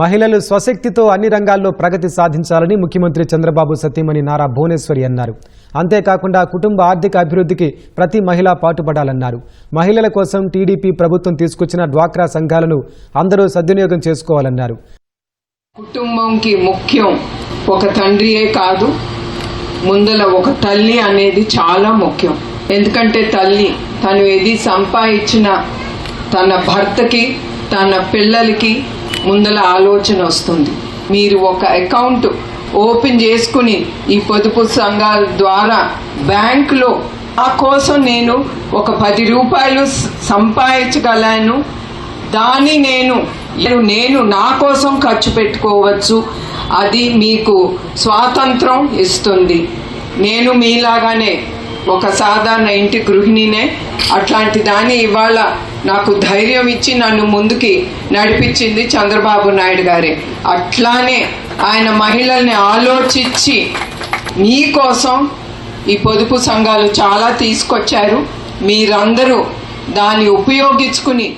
మహిళలు స్వశక్తితో అన్ని రంగాల్లో ప్రగతి సాధించాలని ముఖ్యమంత్రి చంద్రబాబు సతీమణి నారా భువనేశ్వరి అన్నారు. అంతేకాకుండా కుటుంబ ఆర్థిక అభివృద్ధికి ప్రతి మహిళ పాటుపడాలన్నారు. మహిళల కోసం టీడీపీ ప్రభుత్వం తీసుకొచ్చిన డ్వాక్రా సంఘాలను అందరూ సద్వినియోగం చేసుకోవాలన్నారు. కుటుంబంకి ముఖ్యం ఒక తండ్రియే కాదు ముందల ఒక తల్లి అనేది చాలా ముఖ్యం. ఎందుకంటే తల్లి తను ఏది సంపాదించిన తన భర్తకి తన పిల్లలకి ముందల ఆలోచన వస్తుంది. మీరు ఒక అకౌంట్ ఓపెన్ చేసుకుని ఈ పొదుపు సంఘాల ద్వారా బ్యాంకులో ఆ కోసం నేను ఒక పది రూపాయలు సంపాదించగలను. దాన్ని నేను నేను నేను నా కోసం ఖర్చు పెట్టుకోవచ్చు. అది మీకు స్వాతంత్రం ఇస్తుంది. నేను మీలాగానే ఒక సాధారణ ఇంటి గృహిణినే. అట్లాంటి దాన్ని ఇవాళ నాకు ధైర్యం ఇచ్చి నన్ను ముందుకి నడిపించింది చంద్రబాబు నాయుడు గారే. అట్లానే ఆయన మహిళల్ని ఆలోచించి మీకోసం ఈ పొదుపు సంఘాలు చాలా తీసుకొచ్చారు. మీరందరూ దాన్ని ఉపయోగించుకుని